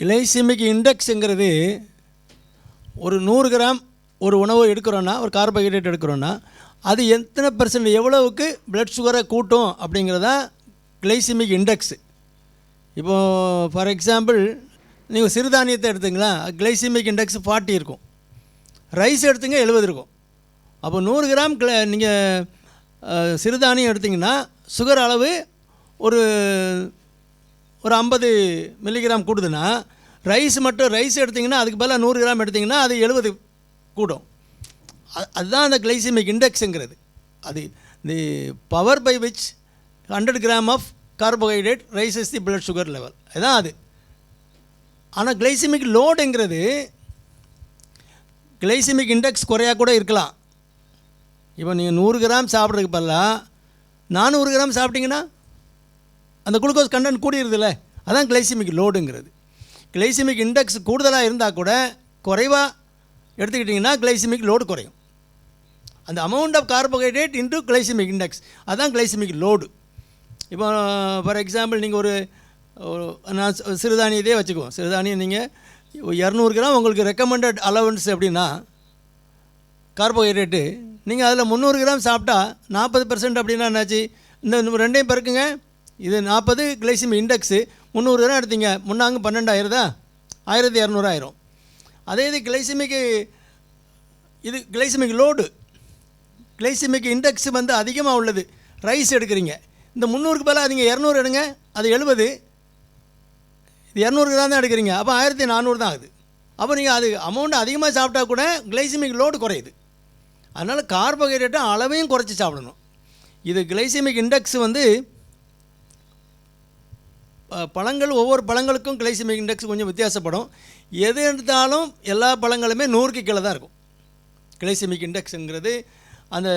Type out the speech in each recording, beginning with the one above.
Glycaemic இண்டெக்ஸுங்கிறது ஒரு நூறு gram ஒரு உணவு எடுக்கிறோன்னா ஒரு கார்போஹைட்ரேட் எடுக்கிறோன்னா அது எத்தனை பர்சன்ட் எவ்வளவுக்கு பிளட் சுகரை கூட்டும் அப்படிங்கிறதா கிளைசிமிக் இண்டெக்ஸு. இப்போது ஃபார் எக்ஸாம்பிள் நீங்கள் சிறுதானியத்தை எடுத்துங்களா கிளைசிமிக் இண்டெக்ஸ் ஃபார்ட்டி இருக்கும். ரைஸ் எடுத்துங்க எழுபது இருக்கும். அப்போ நூறு கிராம் கிள நீங்கள் சிறுதானியம் எடுத்திங்கன்னா சுகர் அளவு ஒரு ஒரு ஐம்பது மில்லிகிராம் கூடுதுன்னா ரைஸ் மட்டும் ரைஸ் எடுத்திங்கன்னா அதுக்கு பதிலாக நூறு கிராம் எடுத்திங்கன்னா அது எழுபது கூடும். அது- அதுதான் அந்த கிளைசிமிக் இண்டெக்ஸுங்கிறது அது the power by which hundred gram of carbohydrate raises the blood sugar level அதுதான் அது. ஆனால் கிளைசிமிக் லோடுங்கிறது கிளைசிமிக் இண்டெக்ஸ் குறையாக கூட இருக்கலாம். இப்போ நீங்கள் நூறு கிராம் சாப்பிட்றதுக்கு பதிலாக நானூறு கிராம் சாப்பிட்டிங்கன்னா அந்த குளுக்கோஸ் கண்டென்ட் கூடியிருதுல்ல அதான் கிளைசிமிக் லோடுங்கிறது. கிளைசிமிக் இண்டெக்ஸ் கூடுதலாக இருந்தால் கூட குறைவாக எடுத்துக்கிட்டிங்கன்னா கிளைசிமிக் லோடு குறையும். அந்த amount of carbohydrate into glycemic index அதான் கிளைசிமிக் லோடு இப்போ ஃபார் எக்ஸாம்பிள் நீங்கள் ஒரு ஒரு நான் சிறுதானியத்தையே வச்சுக்குவோம். சிறுதானியம் நீங்கள் இரநூறு கிராம் உங்களுக்கு ரெக்கமெண்டட் அலவன்ஸ் அப்படின்னா கார்போஹைட்ரேட்டு நீங்கள் அதில் முந்நூறு கிராம் சாப்பிட்டா நாற்பது பர்சன்ட் அப்படின்னா என்னாச்சு? இந்த இந்த ரெண்டையும் பெருக்குங்க. இது நாற்பது கிளைசிமி இண்டெக்ஸு. முந்நூறு கிராம் எடுத்தீங்க. முன்னாங்க பன்னெண்டாயிரதா ஆயிரத்தி இரநூறாயிரம் அதே இது கிளைசிமிக்கு இது கிளைசிமிக் லோடு. கிளைசிமிக் இண்டெக்ஸ் வந்து அதிகமாக உள்ளது. ரைஸ் எடுக்கிறீங்க. இந்த முந்நூறுக்கு பதிலாக நீங்கள் இரநூறு எடுங்க. அது எழுபது. இது இரநூறு கிராம் தான் எடுக்கிறீங்க. அப்போ ஆயிரத்தி நானூறு தான் ஆகுது. அப்போ நீங்கள் அது அமௌண்ட் அதிகமாக சாப்பிட்டா கூட கிளைசிமிக் லோடு குறையுது. அதனால் கார்போஹைட்ரேட்டை அளவையும் குறைச்சி சாப்பிடணும். இது கிளைசிமிக் இண்டெக்ஸ் வந்து பழங்கள் ஒவ்வொரு பழங்களுக்கும் கிளைசிமிக் இண்டெக்ஸ் கொஞ்சம் வித்தியாசப்படும். எது எடுத்தாலும் எல்லா பழங்களுமே நூறுக்கு கீழே தான் இருக்கும். கிளைசிமிக் இண்டெக்ஸுங்கிறது அந்த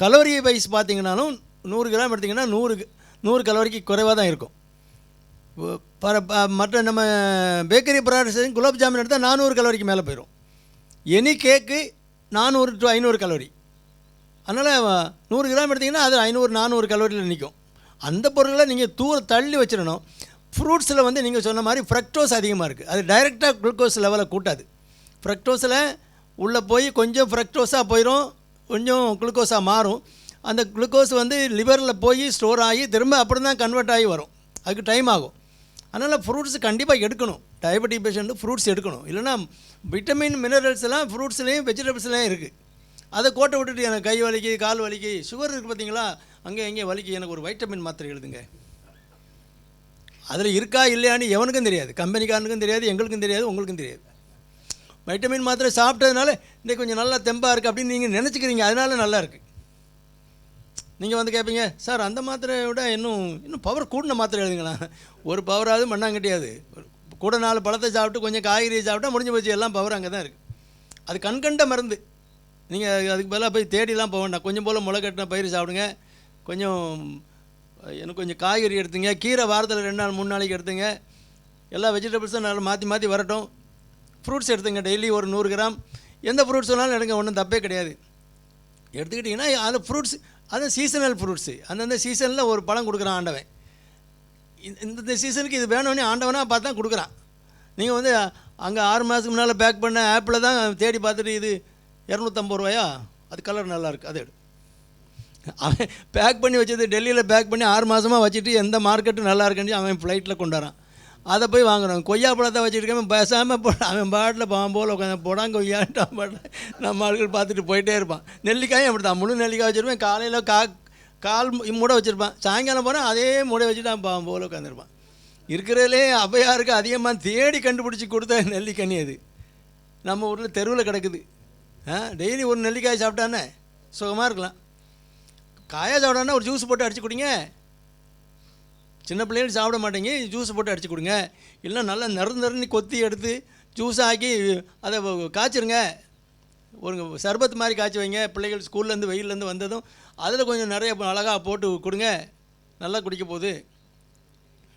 கலோரி வைஸ் பார்த்திங்கனாலும் நூறு கிராம் எடுத்திங்கன்னா நூறு நூறு கலோரிக்கு குறைவாக தான் இருக்கும். பர ப- மற்ற நம்ம பேக்கரி ப்ராடக்ட்ஸ் குலாப் ஜாமுன் எடுத்தால் நானூறு கலோரிக்கு மேலே போயிடும் எனி கேக்கு நானூறு டு ஐநூறு கலோரி. அதனால் நூறு கிராம் எடுத்திங்கன்னா அது ஐநூறு நானூறு கலோரியில் நிற்கும் அந்த பொருளை நீங்கள் தூர தள்ளி வச்சிடணும். ஃப்ரூட்ஸில் வந்து நீங்கள் சொன்ன மாதிரி ஃப்ரக்டோஸ் அதிகமாக இருக்குது அது டைரெக்டாக குளுக்கோஸ் லெவலை கூட்டாது. ஃப்ரக்டோஸில் உள்ளே போய் கொஞ்சம் ஃப்ரக்டோஸாக போயிடும் கொஞ்சம் குளுக்கோஸாக மாறும். அந்த குளுக்கோஸ் வந்து லிவரில் போய் ஸ்டோர் ஆகி திரும்ப அப்படி தான் கன்வெர்ட் ஆகி வரும். அதுக்கு டைம் ஆகும். அதனால் ஃப்ரூட்ஸ் கண்டிப்பாக எடுக்கணும். டயபெட்டிக் பேஷண்ட்டு ஃப்ரூட்ஸ் எடுக்கணும். இல்லைன்னா விட்டமின் மினரல்ஸ் எல்லாம் ஃப்ரூட்ஸ்லேயும் வெஜிடபிள்ஸ்லேயும் இருக்குது அதை கோட்டை விட்டுட்டு எனக்கு கை வலிக்கு கால் வலிக்கு சுகர் இருக்குது பார்த்தீங்களா? அங்கே எங்கேயும் வலிக்கு. எனக்கு ஒரு வைட்டமின் மாத்திரை எழுதுங்க. அதில் இருக்கா இல்லையான்னு எவனுக்கும் தெரியாது. கம்பெனிக்காரனுக்கும் தெரியாது எங்களுக்கும் தெரியாது உங்களுக்கும் தெரியாது. வைட்டமின் மாத்திரை சாப்பிட்டதுனால இன்றைக்கி கொஞ்சம் நல்லா தெம்பாக இருக்குது அப்படின்னு நீங்கள் நினச்சிக்கிறீங்க. அதனால நல்லா இருக்குது நீங்கள் வந்து கேட்பீங்க சார் அந்த மாத்திரையை விட இன்னும் இன்னும் பவர் கூடின மாத்திரை எழுதுங்களா? ஒரு பவராவது மண்ணாங்கட்டியாது கூட நாலு பழத்தை சாப்பிட்டு கொஞ்சம் காய்கறியை சாப்பிட்டா முடிஞ்சு போச்சு. எல்லாம் பவர் அங்கே தான் இருக்குது அது கண்கண்ட மருந்து. நீங்கள் அதுக்கு பதிலாக போய் தேடிலாம் போக வேண்டாம். கொஞ்சம் போல் முளை கட்டின பயிர் சாப்பிடுங்க. கொஞ்சம் எனக்கு கொஞ்சம் காய்கறி எடுத்துங்க. கீரை வாரத்தில் ரெண்டு நாள் மூணு நாளைக்கு எடுத்துங்க. எல்லா வெஜிடபிள்ஸும் நல்லா மாற்றி மாற்றி வரட்டும். ஃப்ரூட்ஸ் எடுத்துங்க. டெய்லி ஒரு நூறு கிராம். எந்த ஃப்ரூட்ஸ் வேணாலும் எடுங்க. ஒன்றும் தப்பே கிடையாது. எடுத்துக்கிட்டிங்கன்னா அந்த ஃப்ரூட்ஸ் அது சீசனல் ஃப்ரூட்ஸு அந்தந்த சீசனில் ஒரு பழம் கொடுக்குறான் ஆண்டவன். இந்த- இந்த சீசனுக்கு இது வேணும்னு ஆண்டவனாக பார்த்து தான் கொடுக்குறான். நீங்கள் வந்து அங்கே ஆறு மாதத்துக்கு முன்னால் பேக் பண்ண ஆப்பில் தான் தேடி பார்த்துட்டு இது இரநூத்தம்பது ரூபாயா? அது கலர் நல்லாயிருக்கு அது எடு. அவன் பேக் பண்ணி வச்சது டெல்லியில் பேக் பண்ணி ஆறு மாதமாக வச்சுட்டு எந்த மார்க்கெட்டும் நல்லா இருக்குன்னு அவன் ஃப்ளைட்டில் கொண்டாரான் அதை போய் வாங்குறான். கொய்யா பழத்தை வச்சுருக்கேன் பேசாமல் போ அவன் பாட்டில் பாவம் போல் உட்காந்து போடாங்க கொய்யாட்டான் பாட்டில் நம்ம ஆட்கள் பார்த்துட்டு போயிட்டே இருப்பான். நெல்லிக்காயும் அப்படி தான் முழு நெல்லிக்காய் வச்சுருப்பேன். காலையில் கா கால் மூடை வச்சுருப்பான். சாயங்காலம் போனால் அதே மூடை வச்சுட்டு அவன் பாவம் போல் உட்காந்துருப்பான் இருக்கிறதுலே அவையாருக்கு அதிகமாக தேடி கண்டுபிடிச்சி கொடுத்த நெல்லிக்கனி அது. நம்ம ஊரில் தெருவில் கிடக்குது. டெய்லி ஒரு நெல்லிக்காய் சாப்பிட்டானே? சுகமாக இருக்கலாம். காயாக சாப்பிடான்னா ஒரு ஜூஸ் போட்டு அடிச்சு கொடுங்க. சின்ன பிள்ளைகள் சாப்பிட மாட்டேங்க. ஜூஸ் போட்டு அடிச்சு கொடுங்க. இல்லை நல்லா நறு நறுன்னு கொத்தி எடுத்து ஜூஸ் ஆக்கி அதை காய்ச்சிருங்க. ஒரு சர்பத் மாதிரி காய்ச்சி வைங்க. பிள்ளைகள் ஸ்கூல்லேருந்து வெயிலேருந்து வந்ததும் அதில் கொஞ்சம் நிறைய அழகாக போட்டு கொடுங்க. நல்லா குடிக்க போகுது.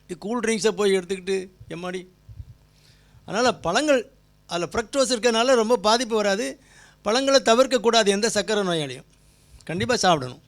இது கூல் ட்ரிங்க்ஸை போய் எடுத்துக்கிட்டு எம்மாடி. அதனால் பழங்கள் அதில் ஃப்ரக்டோஸ் இருக்கறனால ரொம்ப பாதிப்பு வராது. பழங்களை தவிர்க்கக்கூடாது எந்த சக்கரை நோயாளியும். கண்டிப்பாக சாப்பிடணும்.